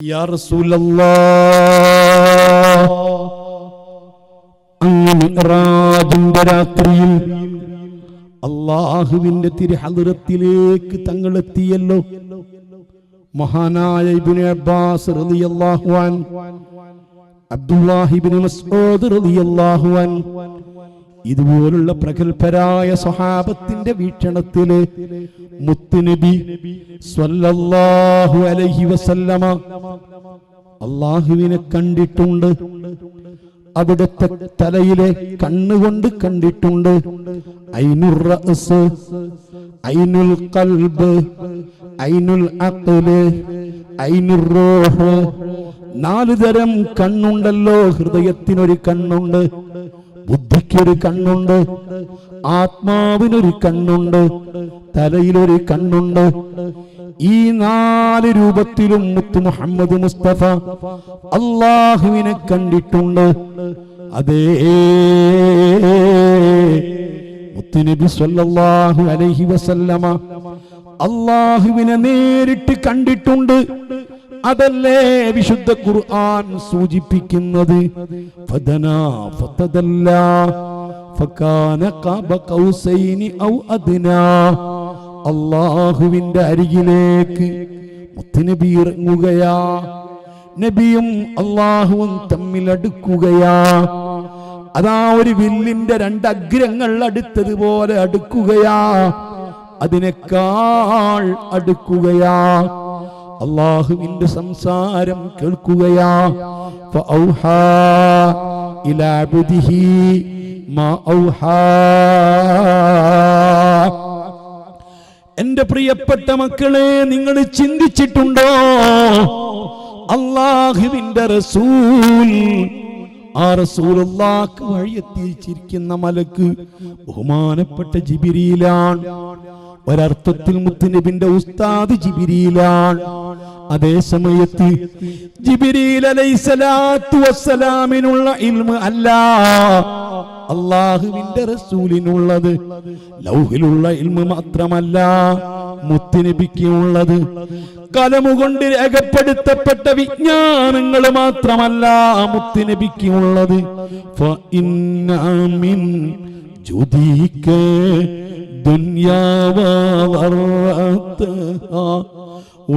യാ റസൂലല്ലാ അങ്ങ് മിഅ്റാജിന്റെ രാത്രിയിൽ അള്ളാഹുവിന്റെ തിരുഹദുരത്തിലേക്ക് തങ്ങളെത്തിയല്ലോ. മഹാനായ ഇബ്നു അബ്ബാസ് റളിയല്ലാഹു അൻ അബ്ദുല്ലാഹിബ്നു മസ്ഊദ് റളിയല്ലാഹു അൻ ഇതുപോലുള്ള പ്രഗത്ഭരായ സ്വഹാബത്തിന്റെ വീക്ഷണത്തിൽ മുത്തുനബി സ്വല്ലല്ലാഹു അലൈഹി വസല്ലമ അള്ളാഹുവിനെ കണ്ടിട്ടുണ്ട്. അവിടുത്തെ തലയിലെ കണ്ണുകൊണ്ട് കണ്ടിട്ടുണ്ട്. ഐനുർ റഅസ് ഐനുൽ ഖൽബ് ഐനുൽ അഖ്ല് ഐനുർ റൂഹ്. നാല് തരം കണ്ണുണ്ടല്ലോ. ഹൃദയത്തിനൊരു കണ്ണുണ്ട്. ബുദ്ധിക്കൊരു കണ്ണുണ്ട് ആത്മാവിനൊരു കണ്ണുണ്ട് തലയിലൊരു കണ്ണുണ്ട്. ഈ നാല് രൂപത്തിലും മുത്ത് മുഹമ്മദ് മുസ്തഫ അള്ളാഹുവിനെ കണ്ടിട്ടുണ്ട്. അതേ മുത്തുനബി സല്ലല്ലാഹു അലൈഹി വസല്ലമ അള്ളാഹുവിനെ നേരിട്ട് കണ്ടിട്ടുണ്ട്. അതല്ലേ വിശുദ്ധ ഖുർആൻ സൂചിപ്പിക്കുന്നത്? അള്ളാഹുവിന്റെ അരികിലേക്ക് മുത്തുനബി ഇറങ്ങുകയാ. നബിയും അള്ളാഹുവും തമ്മിൽ അടുക്കുകയാ. അതാ ഒരു വില്ലിന്റെ രണ്ട് അഗ്രങ്ങൾ അടുത്തതുപോലെ അടുക്കുകയാ. അതിനേക്കാൾ അടുക്കുകയാ. അള്ളാഹുവിന്റെ സംസാരം കേൾക്കുകയാ. എന്റെ പ്രിയപ്പെട്ട മക്കളെ നിങ്ങൾ ചിന്തിച്ചിട്ടുണ്ടോ? അള്ളാഹുവിന്റെ റസൂൽ ആ റസൂലുള്ളാക്ക് വഴിയെത്തിച്ചിരിക്കുന്ന മലക്ക് ബഹുമാനപ്പെട്ട ജിബിരിയിലാണ് ഒരർത്ഥത്തിൽ മുത്തുനബിന്റെ ഉസ്താദ് ജിബിരിയിലാണ് അതേ സമയത്ത് ഇൽമ അല്ല. അള്ളാഹുവിന്റെ റസൂലിനുള്ളത് ലൗഹിലുള്ള ഇൽമ മാത്രമല്ല മുത്തുനബിക്കുള്ളത് കലമുകൊണ്ട് രേഖപ്പെടുത്തപ്പെട്ട വിജ്ഞാനങ്ങൾ മാത്രമല്ല മുത്തുനബിക്കുള്ളത് ഫഇന്നമിൻ ജുദീക ദുനിയാവറത്തഹാ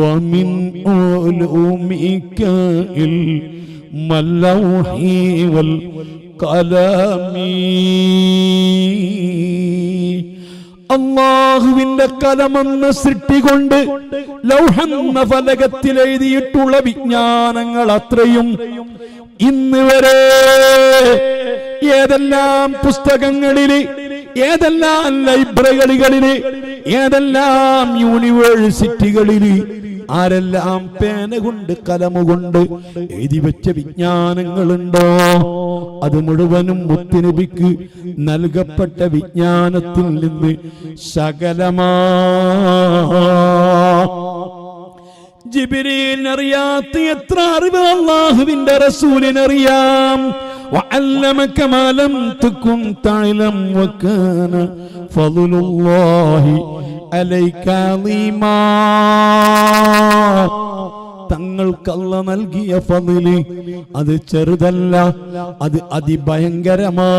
ومن علومك علم اللوح والقلم അള്ളാഹുവിന്റെ കലമെന്ന സൃഷ്ടി കൊണ്ട് ലൗഹെന്ന ഫലകത്തിൽ എഴുതിയിട്ടുള്ള വിജ്ഞാനങ്ങൾ അത്രയും ഇന്ന് വരെ ഏതെല്ലാം പുസ്തകങ്ങളില് ഏതെല്ലാം ലൈബ്രറികളിൽ ഏതെല്ലാം യൂണിവേഴ്സിറ്റികളിൽ ആരെല്ലാം പേന കൊണ്ട് കലമുകൊണ്ട് എഴുതി വെച്ച വിജ്ഞാനങ്ങളുണ്ടോ? അത് മുഴുവനും മുത്തുനബിക്ക് നൽകപ്പെട്ട വിജ്ഞാനത്തിൽ നിന്ന് ശകലമാ. ജിബിരിനറിയാത്ത എത്ര അറിവ് അള്ളാഹുവിന്റെ റസൂലിനറിയാം? وعلمك ما لم تكن تعلم وكان فضل الله عليك عظيما തങ്ങൾക്കല്ല നൽകിയ ഫതില് അത് ചെറുതല്ല അത് അതിഭയങ്കരമാ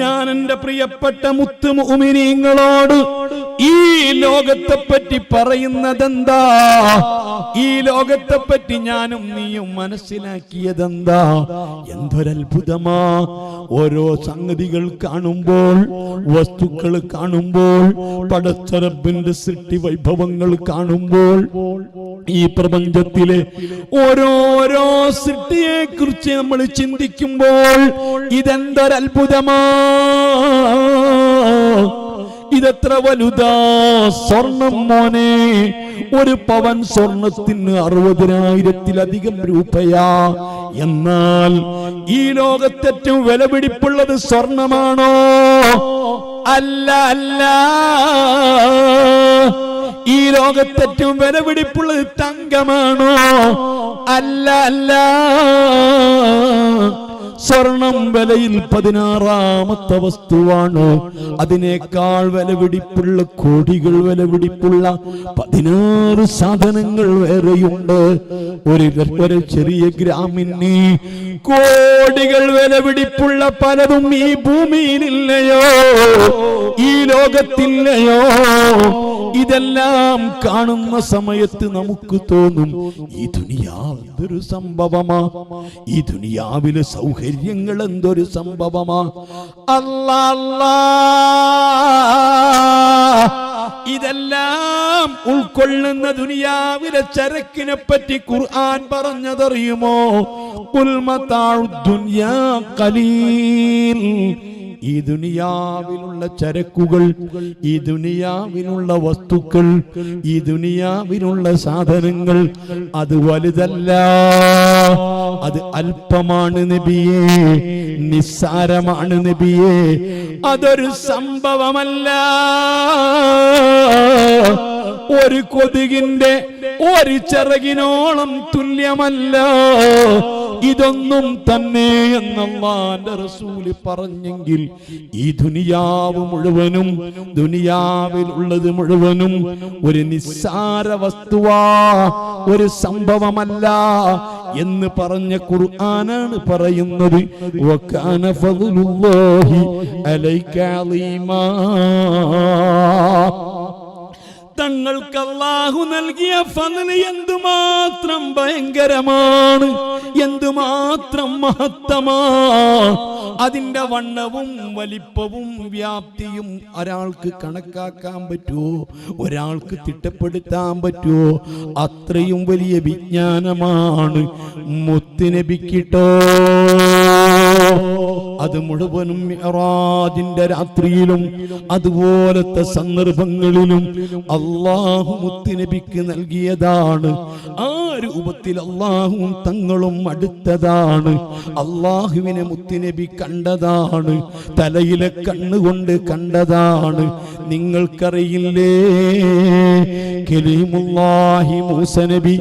ഞാൻ എന്റെ പ്രിയപ്പെട്ട മുത്തു മുഅ്മിനീങ്ങളോട് ഈ ലോകത്തെ പറ്റി പറയുന്നതെന്താ? ഈ ലോകത്തെ പറ്റി ഞാനും നീയും മനസ്സിലാക്കിയതെന്താ? എന്തൊരത്ഭുതമാ? ഓരോ സംഗതികൾ കാണുമ്പോൾ വസ്തുക്കൾ കാണുമ്പോൾ പടച്ചറബിന്റെ സൃഷ്ടി വൈഭവങ്ങൾ കാണുമ്പോൾ ഈ പ്രപഞ്ചത്തിലെ ഓരോരോ സൃഷ്ടിയെ കുറിച്ച് നമ്മൾ ചിന്തിക്കുമ്പോൾ ഇതെന്തൊരത്ഭുതമാ? ഇതെത്ര വലുതാ? സ്വർണം മോനെ ഒരു പവൻ സ്വർണത്തിന് അറുപതിനായിരത്തിലധികം രൂപയാ. എന്നാൽ ഈ ലോകത്തേറ്റവും വിലപിടിപ്പുള്ളത് സ്വർണമാണോ? അല്ല അല്ല. ഈ ലോകത്തേറ്റവും വിലപിടിപ്പുള്ളത് തങ്കമാണോ? അല്ല അല്ല. സ്വർണം വിലയിൽ പതിനാറാമത്തെ വസ്തുവാണ്. അതിനേക്കാൾ വിലപിടിപ്പുള്ള കോടികൾ വിലപിടിപ്പുള്ള പതിനാറ് സാധനങ്ങൾ വേറെയുണ്ട്. ഒരു ഒരു ചെറിയ ഗ്രാമിന് കോടികൾ വിലപിടിപ്പുള്ള പലതും ഈ ഭൂമിയിലില്ലയോ? ഈ ലോകത്തില്ലയോ? ഇതെല്ലാം കാണുന്ന സമയത്ത് നമുക്ക് തോന്നും ഈ ദുനിയാ എന്തൊരു സംഭവമാ? ഈ ദുനിയാവിലെ സൗകര്യങ്ങൾ എന്തൊരു സംഭവമാ? അല്ലാ അല്ലാ. ഇതെല്ലാം ഉൾക്കൊള്ളുന്ന ദുനിയാവിലെ ചരക്കിനെ പറ്റി ഖുർആൻ പറഞ്ഞതറിയുമോ? ഉൽമത്താഴ് ദുനിയാ കലീൽ ഈ ദുനിയാവിലുള്ള ചരക്കുകൾ ഈ ദുനിയാവിനുള്ള വസ്തുക്കൾ ഈ ദുനിയാവിനുള്ള സാധനങ്ങൾ അത് വലുതല്ല. അത് അല്പമാണ് നബിയേ നിസ്സാരമാണ് നബിയേ. അതൊരു സംഭവമല്ല. ഒരു കൊതുകിന്റെ ഒരു ചിറകിനോളം തുല്യമല്ല. ഇതൊന്നും തന്നെ എന്നല്ലാന്റെ റസൂൽ പറഞ്ഞെങ്കിൽ ഈ ദുനിയാവ് മുഴുവനും ദുനിയാവിലുള്ളത് മുഴുവനും ഒരു നിസ്സാര വസ്തുവാ ഒരു സംഭവമല്ല എന്ന് പറഞ്ഞ ഖുർആനാണ് പറയുന്നത്. വക്കാന അലൈക അലീമാ. തങ്ങൾക്ക് അള്ളാഹു നൽകിയ ഫضل എന്തുമാത്രം ഭയങ്കരമാണ്? എന്തുമാത്രം മഹത്തമാ? അതിന്റെ വണ്ണവും വലിപ്പവും വ്യാപ്തിയും ഒരാൾക്ക് കണക്കാക്കാൻ പറ്റുമോ? ഒരാൾക്ക് തിട്ടപ്പെടുത്താൻ പറ്റുമോ? അത്രയും വലിയ വിജ്ഞാനമാണ് മുത്തുനബിക്കിട്ടോ. അത് മുഴുവനും മിഅ്റാജിന്റെ രാത്രിയിലും അതുപോലത്തെ സന്ദർഭങ്ങളിലും അള്ളാഹു മുത്തുനബിക്ക് നൽകിയതാണ്. ആ രൂപത്തിൽ അള്ളാഹുവും തങ്ങളും അടുത്തതാണ്. അള്ളാഹുവിനെ മുത്തുനബി കണ്ടതാണ് തലയിലെ കണ്ണുകൊണ്ട് കണ്ടതാണ്. നിങ്ങൾക്കറിയില്ലേ? കലീമുല്ലാഹി മൂസനബി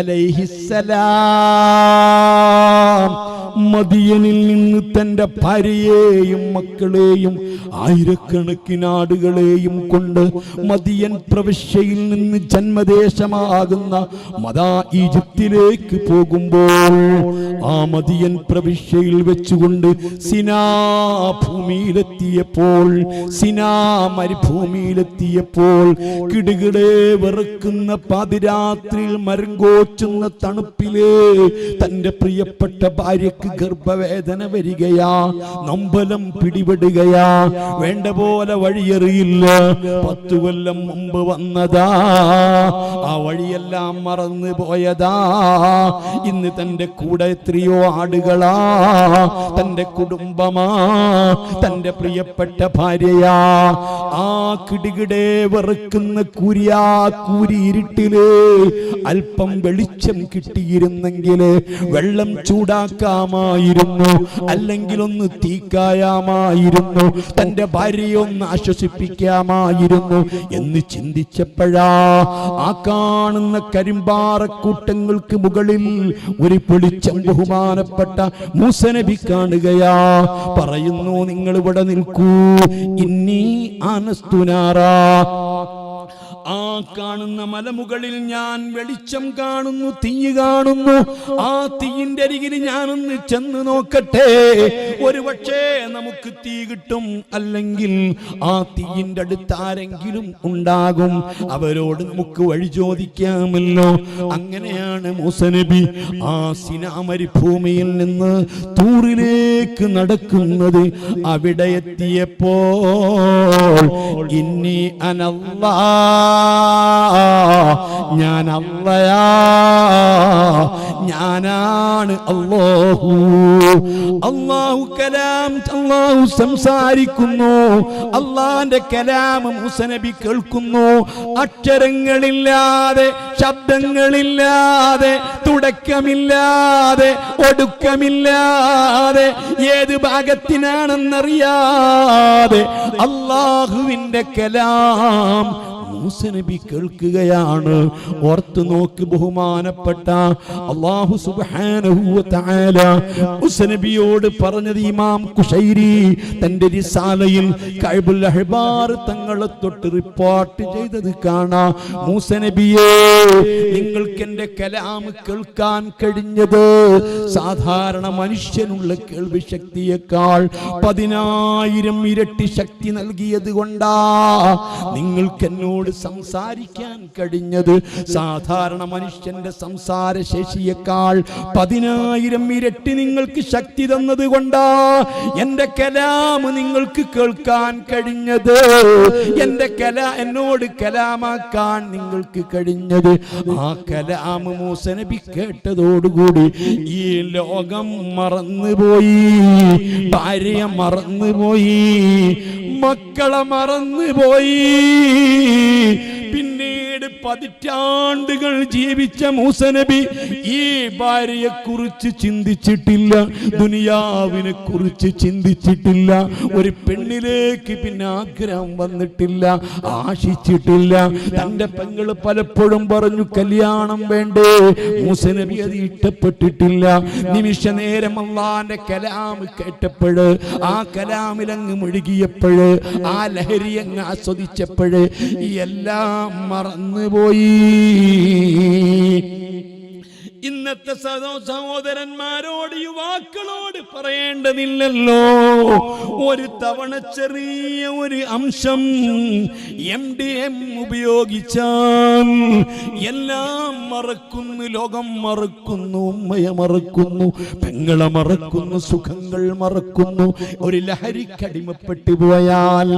അലൈഹിസ്സലാം മദിയനിൽ നിന്ന് തന്റെ ഭാര്യയെയും മക്കളെയും ആയിരക്കണക്കിനാടുകളെയും കൊണ്ട് മദിയൻ പ്രവിശ്യയിൽ നിന്ന് ജന്മദേശമാകുന്ന മതാ ഈജിപ്തിലേക്ക് പോകുമ്പോൾ ആ മദിയൻ പ്രവിശ്യയിൽ വെച്ചുകൊണ്ട് സിനാ ഭൂമിയിലെത്തിയപ്പോൾ സിനാ മരുഭൂമിയിലെത്തിയപ്പോൾ കിടുകിടെ വെറുക്കുന്ന പാതിരാത്രിയിൽ മരങ്കോച്ചുന്ന തണുപ്പിലേ തന്റെ പ്രിയപ്പെട്ട ഭാര്യക്ക് ഗർഭവേദന വരികയാ. നമ്പലം പിടിപെടുകയാ. വേണ്ട പോലെ വഴിയെറിയില്ല. പത്തു കൊല്ലം മുമ്പ് വന്നതാ. ആ വഴിയെല്ലാം മറന്നു പോയതാ. ഇന്ന് തന്റെ കൂടെ എത്രയോ ആടുകളാ. തന്റെ കുടുംബമാ. തന്റെ പ്രിയപ്പെട്ട ഭാര്യയാ. ആ കിടുകിടെ വെറുക്കുന്ന കുരിയാ കൂരി ഇരുട്ടിൽ അല്പം വെളിച്ചം കിട്ടിയിരുന്നെങ്കിൽ വെള്ളം ചൂടാക്കാമായിരുന്നു അല്ലെങ്കിൽ ഒന്ന് തീക്കായാമായിരുന്നു. തന്റെ ഭാര്യയെ ഒന്ന് ആശ്വസിപ്പിക്കാമായിരുന്നു എന്ന് ചിന്തിച്ചപ്പോഴാ ആ കാണുന്ന കരിമ്പാറക്കൂട്ടങ്ങൾക്ക് മുകളിൽ ഒരു പൊളിച്ചം ബഹുമാനപ്പെട്ട മൂസനബി കാണുകയാ. പറയുന്നു നിങ്ങൾ ഇവിടെ നിൽക്കൂ. ഇന്നീ ആനസ്തുനാറാ ആ കാണുന്ന മലമുകളിൽ ഞാൻ വെളിച്ചം കാണുന്നു തീ കാണുന്നു. ആ തീയിന്റെ അരികിൽ ഞാൻ ഒന്ന് ചെന്ന് നോക്കട്ടെ. ഒരു പക്ഷേ നമുക്ക് തീ കിട്ടും അല്ലെങ്കിൽ ആ തീയിന്റെ അടുത്ത് ആരെങ്കിലും ഉണ്ടാകും. അവരോട് നമുക്ക് വഴി ചോദിക്കാമല്ലോ. അങ്ങനെയാണ് മൂസനബി ആ സിനാമരി ഭൂമിയിൽ നിന്ന് തൂറിലേക്ക് നടക്കുന്നത്. അവിടെ എത്തിയപ്പോൾ ഇനി അനല്ലാ ഞാൻ അല്ലയാ ഞാനാണ് അല്ലാഹു. അല്ലാഹു കലാം അല്ലാഹു സംസാരിക്കുന്നു. അള്ളാന്റെ കലാം മുസനബി കേൾക്കുന്നു. അക്ഷരങ്ങളില്ലാതെ ശബ്ദങ്ങളില്ലാതെ തുടക്കമില്ലാതെ ഒടുക്കമില്ലാതെ ഏത് ഭാഗത്തിനാണെന്നറിയാതെ അള്ളാഹുവിന്റെ കലാം മൂസ നബി കേൾക്കുകയാണ്. ഓർത്തു നോക്ക് ബഹുമാനപ്പെട്ട അള്ളാഹു തആല മൂസ നബിയോട് പറഞ്ഞത് ഇമാം കുഷൈരി തന്റെ റിസാലയിൽ കഴിബുൽ അഹ്ബാർ തങ്ങളെ തൊട്ട് റിപ്പോർട്ട് ചെയ്തത് കാണാ. മൂസ നബിയേ നിങ്ങൾക്ക് എന്റെ കലാം കേൾക്കാൻ കഴിഞ്ഞത് സാധാരണ മനുഷ്യനുള്ള കേൾവി ശക്തിയേക്കാൾ പതിനായിരം ഇരട്ടി ശക്തി നൽകിയത് കൊണ്ടാ. നിങ്ങൾക്ക് എന്നോട് സംസാരിക്കാൻ കഴിഞ്ഞത് സാധാരണ മനുഷ്യന്റെ സംസാര ശേഷിയേക്കാൾ പതിനായിരം ഇരട്ടി നിങ്ങൾക്ക് ശക്തി തന്നത് കൊണ്ടാ എന്റെ കലാമ് നിങ്ങൾക്ക് കേൾക്കാൻ കഴിഞ്ഞത്. എന്റെ കല എന്നോട് കലാമാക്കാൻ നിങ്ങൾക്ക് കഴിഞ്ഞത്. ആ കലാമ് മൂസ നബി കേട്ടതോടുകൂടി ഈ ലോകം മറന്നുപോയി ഭാര്യ മറന്നുപോയി മക്കളെ മറന്നുപോയി. പിന്നെ പിന്നീട് പതിറ്റാണ്ടുകൾ ജീവിച്ച മൂസനബി ഈ ഭാര്യയെ കുറിച്ച് ചിന്തിച്ചിട്ടില്ല ദുനിയാവിനെ കുറിച്ച് ചിന്തിച്ചിട്ടില്ല ഒരു പെണ്ണിലേക്ക് പിന്നെ ആഗ്രഹം വന്നിട്ടില്ല ആശിച്ചിട്ടില്ല. തന്റെ പെങ്ങൾ പലപ്പോഴും പറഞ്ഞു കല്യാണം വേണ്ടേ? മൂസനബി അത് ഇഷ്ടപ്പെട്ടിട്ടില്ല. നിമിഷ നേരം അള്ളാന്റെ കലാം കേട്ടപ്പോഴ് ആ കലാമിൽ അങ്ങ് മുഴുകിയപ്പോഴ് ആ ലഹരി അങ്ങ് ആസ്വദിച്ചപ്പോഴ് ഈ എല്ലാം മറന്നുപോയി. ഇന്നത്തെ സഹോ സഹോദരന്മാരോട് യുവാക്കളോട് പറയേണ്ടതില്ലല്ലോ. ഒരു തവണ ചെറിയ ഒരു അംശം എം ഡി എം ഉപയോഗിച്ചാൽ എല്ലാം മറക്കുന്നു ലോകം മറക്കുന്നു ഉമ്മയെ മറക്കുന്നു പെങ്ങളെ മറക്കുന്നു സുഖങ്ങൾ മറക്കുന്നു. ഒരു ലഹരിക്കടിമപ്പെട്ടു പോയാൽ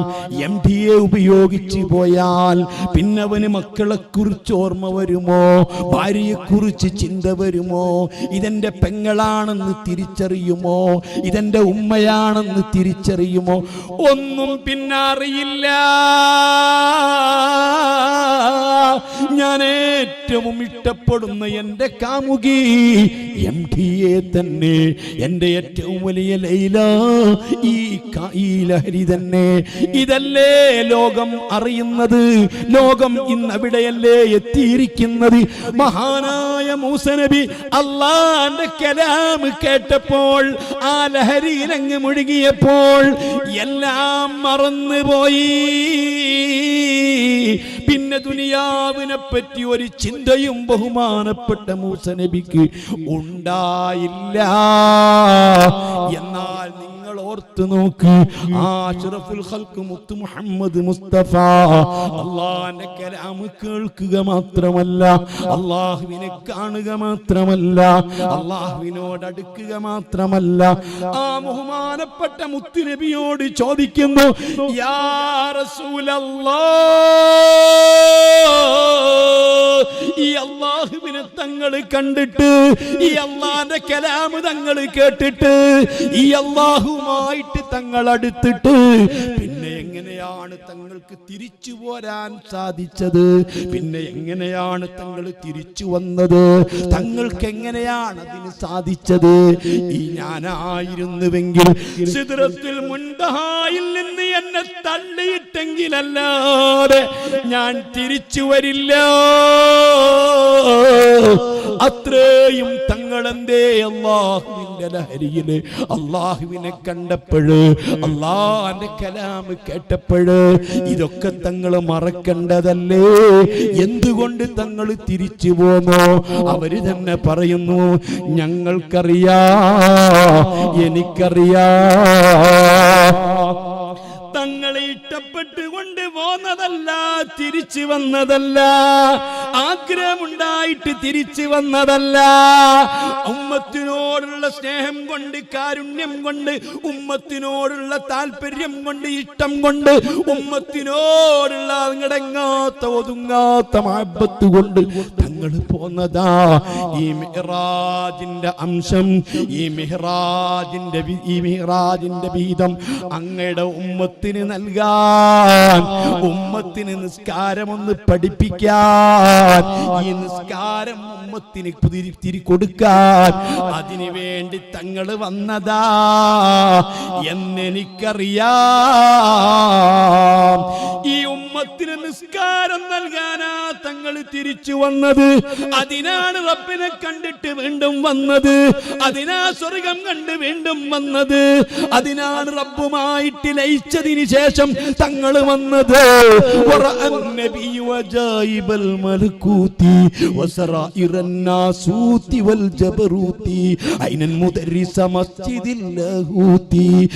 എം ഡി എ ഉപയോഗിച്ചു പോയാൽ പിന്നെ അവന് മക്കളെ കുറിച്ച് ഓർമ്മ വരുമോ? ഭാര്യയെക്കുറിച്ച് ചിന്ത വരുമോ? ഇതെന്റെ പെങ്ങളാണെന്ന് തിരിച്ചറിയുമോ? ഇതെന്റെ ഉമ്മയാണെന്ന് തിരിച്ചറിയുമോ? ഒന്നും പിന്നെ അറിയില്ല ഞാൻ ഏറ്റവും ഇഷ്ടപ്പെടുന്ന എന്റെ കാമുകി എം എ തന്നെ. എന്റെ ഏറ്റവും വലിയ ലൈല ഈ ഈ ലഹരി തന്നെ. ഇതല്ലേ ലോകം അറിയുന്നത്? ലോകം ഇന്ന് അവിടെയല്ലേ എത്തിയിരിക്കുന്നത്? മഹാനായ മൂസനബി അള്ളാന്റെ കലാം കേട്ടപ്പോൾ ആ ലഹരിയിൽ അങ്ങ് മുഴുകിയപ്പോൾ എല്ലാം മറന്നുപോയി. പിന്നെ ദുനിയാവിനെ പറ്റി ഒരു ചിന്തയും ബഹുമാനപ്പെട്ട മൂസ നബിക്ക് ഉണ്ടായില്ല. എന്നാൽ നിങ്ങൾ ഓർത്ത് നോക്ക്. ആ മുഹമ്മദ് മുസ്തഫ. അള്ളാന്റെ കേൾക്കുക മാത്രമല്ല അള്ളാഹുവിനെ കാണുക മാത്രമല്ല അള്ളാഹുവിനോട് അടുക്കുക മാത്രമല്ല. ആ ബഹുമാനപ്പെട്ട മുത്തുനബിയോട് ചോദിക്കുന്നു യാ ഈ അള്ളാഹുവിനെ തങ്ങൾ കണ്ടിട്ട് ഈ അള്ളാന്റെ കലാമ് തങ്ങൾ കേട്ടിട്ട് ഈ അള്ളാഹുമായിട്ട് അടുത്തിട്ട് പിന്നെ എങ്ങനെയാണ് തങ്ങൾക്ക് തിരിച്ചു പോരാൻ സാധിച്ചത്? പിന്നെ എങ്ങനെയാണ് തങ്ങൾ തിരിച്ചു വന്നത്? തങ്ങൾക്ക് എങ്ങനെയാണ് അതിന് സാധിച്ചത്? ഈ ഞാനായിരുന്നുവെങ്കിൽ സിദ്രത്തിൽ മുൻതഹായിൽ നിന്ന് എന്നെ തള്ളിയിട്ടെങ്കിലല്ലാതെ ഞാൻ തിരിച്ചു വരില്ല. അത്രയും തങ്ങളെന്തേ അള്ളാഹുവിന്റെ ലഹരിയിൽ അള്ളാഹുവിനെ കണ്ടപ്പോഴ് അള്ളാഹന്റെ കലാമ് കേട്ടപ്പോഴ് ഇതൊക്കെ തങ്ങൾ മറക്കേണ്ടതല്ലേ? എന്തുകൊണ്ട് തങ്ങൾ തിരിച്ചു പോന്നോ? അവർ തന്നെ പറയുന്നു ഞങ്ങൾക്കറിയാ എനിക്കറിയാ. തങ്ങളെ ഇഷ്ടപ്പെട്ടുകൊണ്ട് പോന്നതല്ല തിരിച്ചു വന്നതല്ല. ആഗ്രഹമുണ്ടായിട്ട് തിരിച്ചു വന്നതല്ല. ഉമ്മത്തിനോടുള്ള സ്നേഹം കൊണ്ട് കാരുണ്യം കൊണ്ട് ഉമ്മത്തിനോടുള്ള താല്പര്യം കൊണ്ട് ഇഷ്ടം കൊണ്ട് ഉമ്മത്തിനോടുള്ള അങ്ങടങ്ങാത്ത ഒതുങ്ങാത്ത മാബത്ത് കൊണ്ട് തങ്ങൾ പോന്നതാ. ഈ മിഹ്റാജിന്റെ അംശം ഈ മിഹ്റാജിന്റെ ഈ മിഹ്റാജിന്റെ വീതം അങ്ങയുടെ ഉമ്മത്തിന് നൽകാൻ ഉമ്മത്തിന് നിസ്കാരം ഒന്ന് പഠിപ്പിക്കാൻ ഈ നിസ്കാരം ഉമ്മത്തിന് തിരി കൊടുക്കാൻ അതിനു വേണ്ടി തങ്ങൾ വന്നതാ എന്നെനിക്കറിയാം. ഈ ഉമ്മത്തിന് നിസ്കാരം നൽകാനാ തങ്ങൾ തിരിച്ചു വന്നത്. അതിനാണ് റബ്ബിനെ കണ്ടിട്ട് വീണ്ടും വന്നത്. അതിനാ സ്വർഗം കണ്ട് വീണ്ടും വന്നത്. അതിനാണ് റബ്ബുമായിട്ട് ലയിച്ചതിന് ശേഷം തങ്ങൾ വന്നത്. ൂത്തി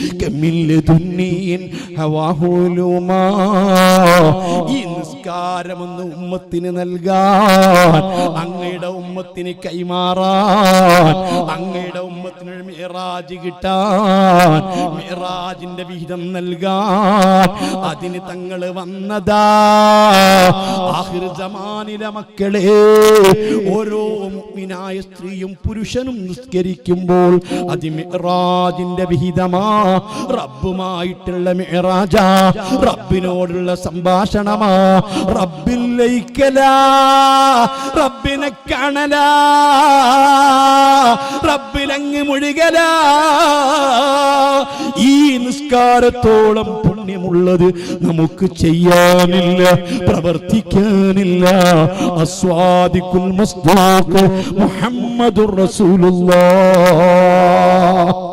ഈ നിസ്കാരമെന്ന് ഉമ്മത്തിന് നൽകാൻ അങ്ങയുടെ ഉമ്മത്തിന് കൈമാറാൻ അങ്ങയുടെ മിറാജ് കിട്ടാൻ മിറാജിന്റെ വിഹിതം നൽകാൻ അതിന് തങ്ങൾ വന്നതാ. മക്കളെ ഓരോ മുഅ്മിനായ സ്ത്രീയും പുരുഷനും നിസ്കരിക്കുമ്പോൾ അത് മിറാജിന്റെ വിഹിതമാ. റബ്ബുമായിട്ടുള്ള മിറാജ റബ്ബിനോടുള്ള സംഭാഷണമാ. റബ്ബിൽ ലയിക്കലാ കാണലാ. റബ്ബിലങ്ങ് മുഴുകലാ. ഈ നിസ്കാരത്തോളം പുണ്യമുള്ളത് നമുക്ക് ചെയ്യാനില്ല പ്രവർത്തിക്കാനില്ല. അസ്വാദിക്കുൽ മുഹമ്മദുർ റസൂലുള്ളാഹ്